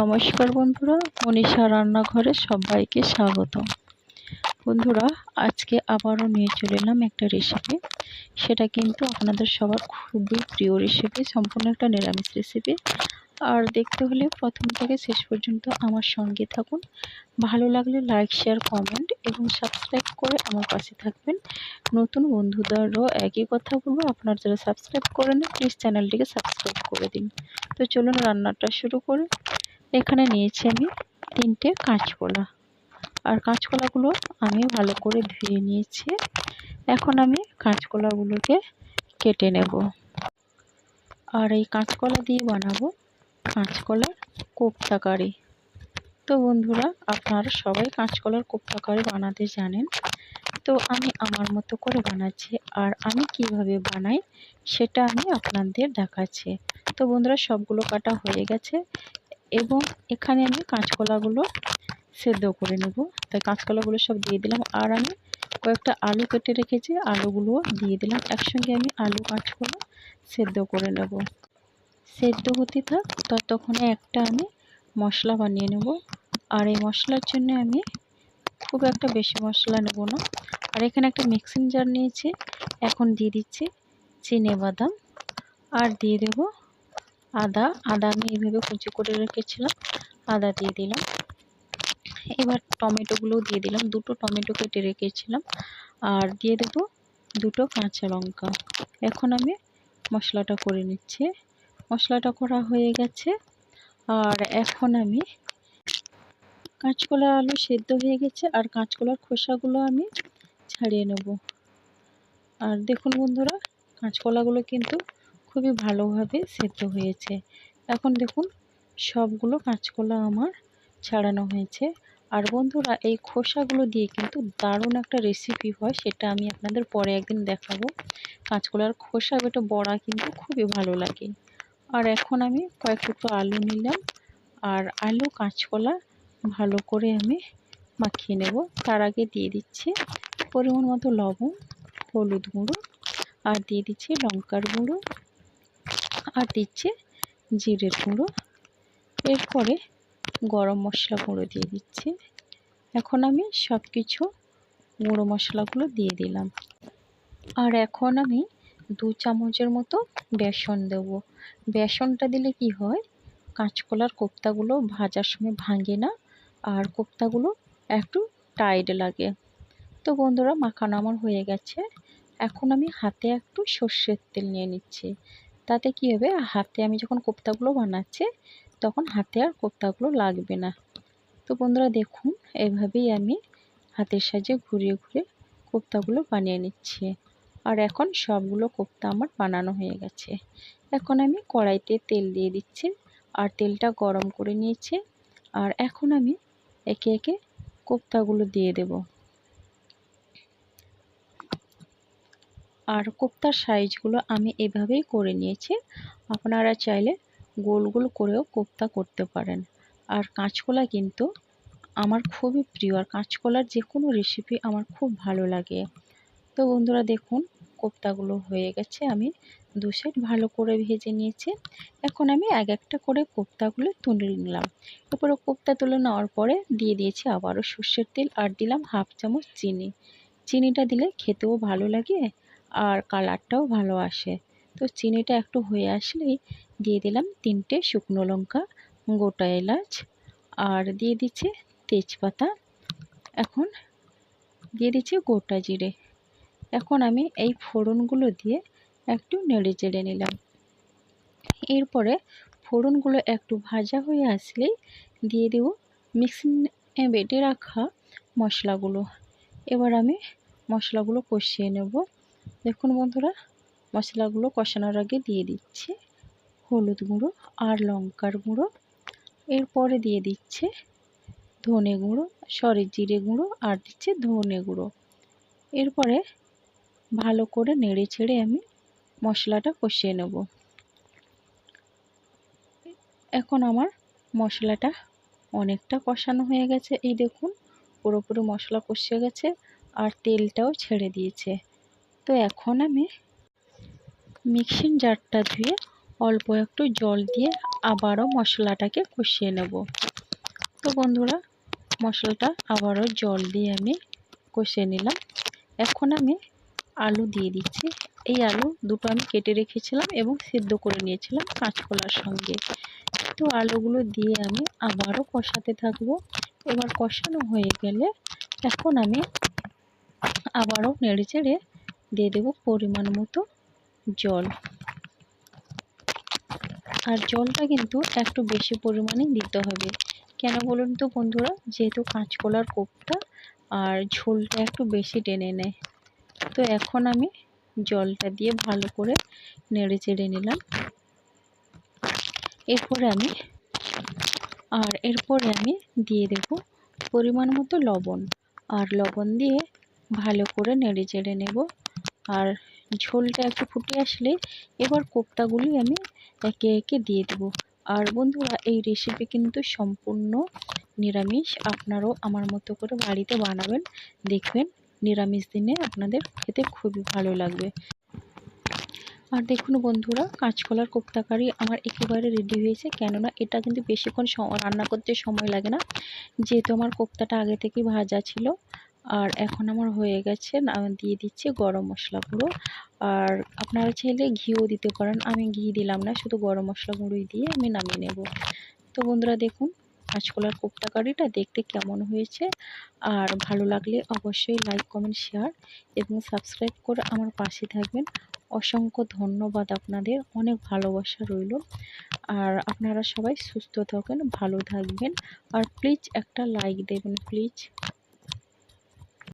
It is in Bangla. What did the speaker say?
নমস্কার বন্ধুরা, মনীষা রান্নাঘরে সবাইকে স্বাগত বন্ধুরা, আজকে আবারও নিয়ে চলে এলাম একটা রেসিপি সেটা কিন্তু আপনাদের সবার খুবই প্রিয় রেসিপি সম্পূর্ণ একটা নিরামিষ রেসিপি আর দেখতে হলে প্রথম থেকে শেষ পর্যন্ত আমার সঙ্গে থাকুন। ভালো লাগলে লাইক শেয়ার কমেন্ট এবং সাবস্ক্রাইব করে আমার পাশে থাকবেন। নতুন বন্ধুদেরও একই কথা বলব, আপনারা যারা সাবস্ক্রাইব করে নেন প্লিজ চ্যানেলটিকে সাবস্ক্রাইব করে দিন। তো চলুন রান্নাটা শুরু করে। এখানে নিয়েছি আমি তিনটে কাঁচকলা। আর কাঁচকলাগুলো আমি ভালো করে ধুয়ে নিয়েছি। এখন আমি কাঁচকলাগুলোকে কেটে নেব। আর এই কাঁচকলা দিয়ে বানাবো কাঁচকলার কোপ্তা কারি। তো বন্ধুরা, আপনারা সবাই কাঁচকলার কোপ্তা কারি বানাতে জানেন। তো আমি আমার মতো করে বানাচ্ছি। আর আমি কীভাবে বানাই সেটা আমি আপনাদের দেখাচ্ছি। তো বন্ধুরা, সবগুলো কাটা হয়ে গেছে। এবং এখানে আমি কাঁচকলাগুলো সেদ্ধ করে নেব। তাই কাঁচকলাগুলো সব দিয়ে দিলাম আর আমি কয়েকটা আলু কেটে রেখেছি। আলুগুলো দিয়ে দিলাম। একসঙ্গে আমি আলু কাঁচকলা সেদ্ধ করে নেব। সেদ্ধ হতে থাক, ততক্ষণে একটা আমি মশলা বানিয়ে নেব। আর এই মশলার জন্য আমি খুব একটা বেশি মশলা নেব না। আর এখানে একটা মিক্সিং জার নিয়েছি। এখন দিয়ে দিচ্ছি চিনে বাদাম। আর দিয়ে দেব আদা আদা আমি এইভাবে কুচি করে রেখেছিলাম, আদা দিয়ে দিলাম। এবার টমেটোগুলোও দিয়ে দিলাম, দুটো টমেটো কেটে রেখেছিলাম। আর দিয়ে দেবো দুটো কাঁচা লঙ্কা। এখন আমি মশলাটা করে নিচ্ছি। মশলাটা করা হয়ে গেছে। আর এখন আমি কাঁচকলা আলু সেদ্ধ হয়ে গেছে, আর কাঁচকলার খোসাগুলো আমি ছাড়িয়ে নেব। আর দেখুন বন্ধুরা, কাঁচকলাগুলো কিন্তু খুবই ভালোভাবে সেদ্ধ হয়েছে। এখন দেখুন, সবগুলো কাঁচকলা আমার ছাড়ানো হয়েছে। আর বন্ধুরা, এই খোসাগুলো দিয়ে কিন্তু দারুণ একটা রেসিপি হয়, সেটা আমি আপনাদের পরে একদিন দেখাবো। কাঁচকলার খোসা বেটে বড়া কিন্তু খুবই ভালো লাগে। আর এখন আমি কয়েক টুকরো আলু নিলাম, আর আলু কাঁচকলা ভালো করে আমি মাখিয়ে নেব। তার আগে দিয়ে দিচ্ছি পরিমাণ মতো লবণ, হলুদ গুঁড়ো, আর দিয়ে দিচ্ছি লঙ্কার গুঁড়ো আর দিচ্ছে জিরের গুঁড়ো। এরপরে গরম মশলা গুঁড়ো দিয়ে দিচ্ছি। এখন আমি সব কিছু গুঁড়ো মশলাগুলো দিয়ে দিলাম। আর এখন আমি দু চামচের মতো বেসন দেব। বেসনটা দিলে কি হয়, কাঁচকলার কোপ্তাগুলো ভাজার সময় ভাঙে না আর কোপ্তাগুলো একটু টাইট লাগে। তো বন্ধুরা, মাখানো আমার হয়ে গেছে। এখন আমি হাতে একটু সর্ষের তেল নিয়ে নিচ্ছি। তাতে কী হবে? হাতে আমি যখন কোপ্তাগুলো বানাচ্ছি, তখন হাতে আর কোপ্তাগুলো লাগবে না। তো বন্ধুরা দেখুন, এভাবেই আমি হাতের সাহায্যে ঘুরিয়ে ঘুরে কোপ্তাগুলো বানিয়ে নিচ্ছি। আর এখন সবগুলো কোপ্তা আমার বানানো হয়ে গেছে। এখন আমি কড়াইতে তেল দিয়ে দিচ্ছি আর তেলটা গরম করে নিয়েছি। আর এখন আমি একে একে কোপ্তাগুলো দিয়ে দেব। আর কোপ্তার সাইজগুলো আমি এভাবেই করে নিয়েছি। আপনারা চাইলে গোল গোল করেও কোপ্তা করতে পারেন। আর কাঁচকলা কিন্তু আমার খুবই প্রিয়, আর কাঁচকলার যে কোনো রেসিপি আমার খুব ভালো লাগে। তো বন্ধুরা দেখুন, কোপ্তাগুলো হয়ে গেছে। আমি দু সাইড ভালো করে ভেজে নিয়েছি। এখন আমি এক একটা করে কোপ্তাগুলো তুলে নিলাম। এরপরে কোপ্তা তুলে নেওয়ার পরে দিয়ে দিয়েছি আবারও সর্ষের তেল, আর দিলাম হাফ চামচ চিনি। চিনিটা দিলে খেতেও ভালো লাগে আর কালারটাও ভালো আসে। তো চিনিটা একটু হয়ে আসলেই দিয়ে দিলাম তিনটে শুকনো লঙ্কা, গোটা এলাচ, আর দিয়ে দিচ্ছে তেজপাতা। এখন দিয়ে দিচ্ছি গোটা জিরে। এখন আমি এই ফোড়নগুলো দিয়ে একটু নেড়ে চেড়ে নিলাম। এরপরে ফোড়নগুলো একটু ভাজা হয়ে আসলেই দিয়ে দেব মিক্সিং বেটে রাখা মশলাগুলো। এবার আমি মশলাগুলো কষিয়ে নেব। দেখুন বন্ধুরা, মশলাগুলো কষানোর আগে দিয়ে দিচ্ছে হলুদ গুঁড়ো আর লঙ্কার গুঁড়ো। এরপরে দিয়ে দিচ্ছে ধনে গুঁড়ো, সরি জিরে গুঁড়ো আর দিচ্ছে ধনে গুঁড়ো। এরপরে ভালো করে নেড়ে ছেড়ে আমি মশলাটা কষিয়ে নেব। এখন আমার মশলাটা অনেকটা কষানো হয়ে গেছে। এই দেখুন, পুরোপুরি মশলা কষিয়ে গেছে আর তেলটাও ছেড়ে দিয়েছে। তো এখন আমি মিক্সিং জারটা ধুয়ে অল্প একটু জল দিয়ে আবারও মশলাটাকে কষিয়ে নেব। তো বন্ধুরা, মশলাটা আবারও জল দিয়ে আমি কষিয়ে নিলাম। এখন আমি আলু দিয়ে দিচ্ছি। এই আলু দুটো আমি কেটে রেখেছিলাম এবং সিদ্ধ করে নিয়েছিলাম কাঁচকলার সঙ্গে। তো আলুগুলো দিয়ে আমি আবারও কষাতে থাকব। এবার কষানো হয়ে গেলে এখন আমি আবারও নেড়ে চেড়ে দিয়ে দেবো পরিমাণ মতো জল। আর জলটা কিন্তু একটু বেশি পরিমাণে দিতে হবে। কেন বলুন তো বন্ধুরা? যেহেতু কাঁচকলার কোপটা আর ঝোলটা একটু বেশি টেনে নেয়। তো এখন আমি জলটা দিয়ে ভালো করে নেড়ে চেড়ে নিলাম। এরপরে আমি আর এরপরে আমি দিয়ে দেব পরিমাণ মতো লবণ। আর লবণ দিয়ে ভালো করে নেড়ে চেড়ে নেব। আর ঝোলটা একটু ফুটে আসলে এবার কোপ্তাগুলি আমি একে একে দিয়ে দেব। আর বন্ধুরা, এই রেসিপি কিন্তু সম্পূর্ণ নিরামিষ। আপনারাও আমার মতো করে বাড়িতে বানাবেন, দেখবেন নিরামিষ দিনে আপনাদের খেতে খুবই ভালো লাগবে। আর দেখুন বন্ধুরা, কাঁচকলার কোপ্তা কারি আমার একেবারে রেডি হয়েছে। কেননা এটা কিন্তু বেশিক্ষণ রান্না করতে সময় লাগে না। যেহেতু আমার কোপ্তাটা আগে থেকেই ভাজা ছিল আর এখন আমার হয়ে গেছে দিয়ে দিচ্ছি গরম মশলা গুঁড়ো। আর আপনারা চাইলে ঘিও দিতে পারেন, আমি ঘি দিলাম না, শুধু গরম মশলা গুঁড়োই দিয়ে আমি নামিয়ে নেব। তো বন্ধুরা দেখুন কাঁচকলার কোপ্তা কারিটা দেখতে কেমন হয়েছে, আর ভালো লাগলে অবশ্যই লাইক কমেন্ট শেয়ার এবং সাবস্ক্রাইব করে আমার পাশে থাকবেন। অসংখ্য ধন্যবাদ আপনাদের, অনেক ভালোবাসা রইল। আর আপনারা সবাই সুস্থ থাকেন, ভালো থাকবেন। আর প্লিজ একটা লাইক দেবেন প্লিজ